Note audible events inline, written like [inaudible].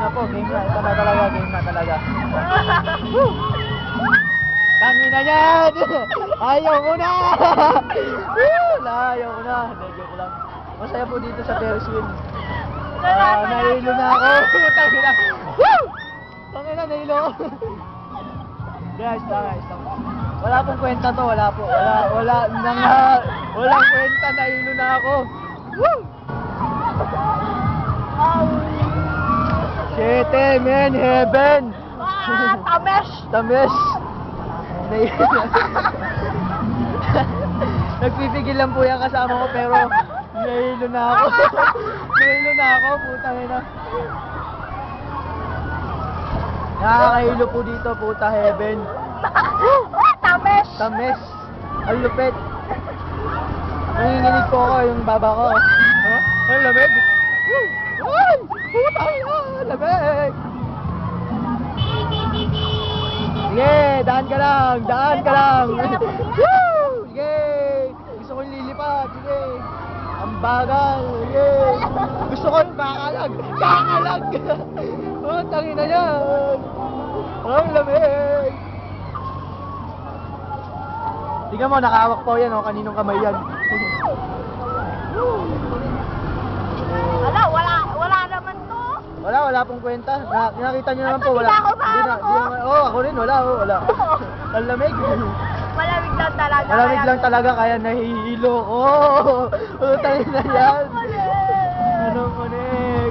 na po, game na. Ito na talaga, game na talaga. [laughs] Tangin na yan! Ayaw ko na! Na, ayaw ko na. Hindi, joke lang. Masaya po dito sa Ferris wheel. Ah, nahilo na ako. [laughs] Tangin na. Tangin na, nahilo ako. Guys, guys. Wala pong kwenta to, wala po. Wala, wala, nang, walang kwenta, nahilo na ako. Woo! Siete, men, heaven. Ah, tamesh! Na. [laughs] Nagpipigil lang po yan kasama ko pero nahilo na ako. [laughs] nahilo na ako, putang ina. Nakakahilo po dito, puta heaven. Ah, tamesh! Tamis. Ang lupit. Nanginginig po ako yung baba ko. Oh, ang lamig. Daan ka lang, daan ka lang. Woo! Sige, gusto ko yung lilipad, sige. Ang bagal, sige. Gusto ko yung kakalag. Oh, tangin na yan. Ang lamig. Tingnan mo, nakahawak po yan, oh, kaninong kamay yan. Wala, [laughs] wala, wala naman to. Wala, pong kwenta. Na, nakita niyo naman po, wala. Hindi na ako Hindi na, hindi naman, oh, ako rin, wala, oh, wala. [laughs] Ang lamig. Malamig lang talaga. Malamig lang talaga, kaya nahihilo. Oh, [laughs] tayo na yan.